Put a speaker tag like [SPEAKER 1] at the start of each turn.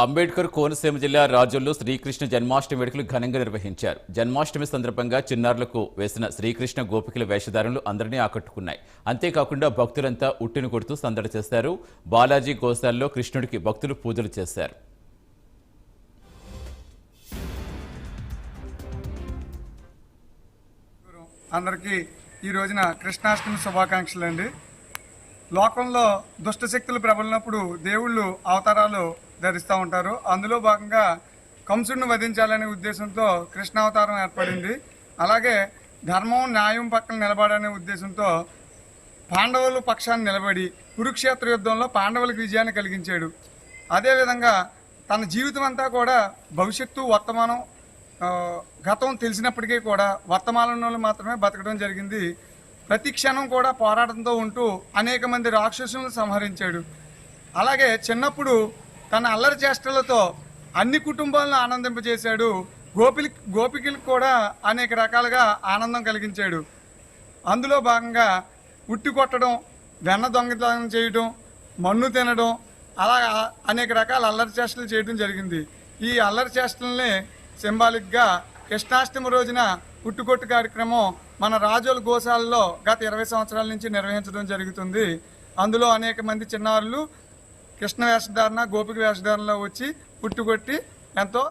[SPEAKER 1] అంబేద్కర్ కోనసీమ జిల్లా రాజుల్లో శ్రీకృష్ణ జన్మాష్టమి వేడుకలు ఘనంగా నిర్వహించారు. జన్మాష్టమి సందర్భంగా చిన్నారులకు వేసిన శ్రీకృష్ణ గోపికల వేషధారణలు అందరినీ ఆకట్టుకున్నాయి. అంతేకాకుండా భక్తులంతా ఉట్టిని కొడుతూ సందడి చేశారు. బాలాజీ గోశాలలో కృష్ణుడికి భక్తులు పూజలు చేశారు.
[SPEAKER 2] అందరికీ ఈ రోజున కృష్ణాష్టమి శుభాకాంక్షలు అండి లోకంలో దుష్ట శక్తులు ప్రబలినప్పుడు దేవుళ్ళు అవతారాలు ధరిస్తూ ఉంటారు. అందులో భాగంగా కంసుడిని వధించాలనే ఉద్దేశంతో కృష్ణావతారం ఏర్పడింది. అలాగే ధర్మం న్యాయం పక్కన నిలబడనే ఉద్దేశంతో పాండవులు పక్షాన్ని నిలబడి కురుక్షేత్ర యుద్ధంలో పాండవులకు విజయాన్ని కలిగించాడు. అదేవిధంగా తన జీవితం అంతా కూడా భవిష్యత్తు వర్తమానం గతం తెలిసినప్పటికీ కూడా వర్తమానంలో మాత్రమే బతకడం జరిగింది. ప్రతి క్షణం కూడా పోరాటంతో ఉంటూ అనేక మంది రాక్షసులను సంహరించాడు. అలాగే చిన్నప్పుడు తన అల్లరి చేష్టలతో అన్ని కుటుంబాలను ఆనందింపజేశాడు. గోపిలి గోపికలకు కూడా అనేక రకాలుగా ఆనందం కలిగించాడు. అందులో భాగంగా ఉట్టి కొట్టడం వెన్న దొంగతనం చేయడం మన్ను తినడం అలా అనేక రకాల అల్లరి చేష్టలు చేయడం జరిగింది. ఈ అల్లరి చేష్టలనే సింబాలిక్గా కృష్ణాష్టమి రోజున పుట్టుకొట్టు కార్యక్రమం మన రాజోల గోశాలలో గత ఇరవై సంవత్సరాల నుంచి నిర్వహించడం జరుగుతుంది. అందులో అనేక మంది చిన్నారులు కృష్ణ వేషధారణ గోపిక వేషధారణలో వచ్చి పుట్టుకొట్టి ఎంతో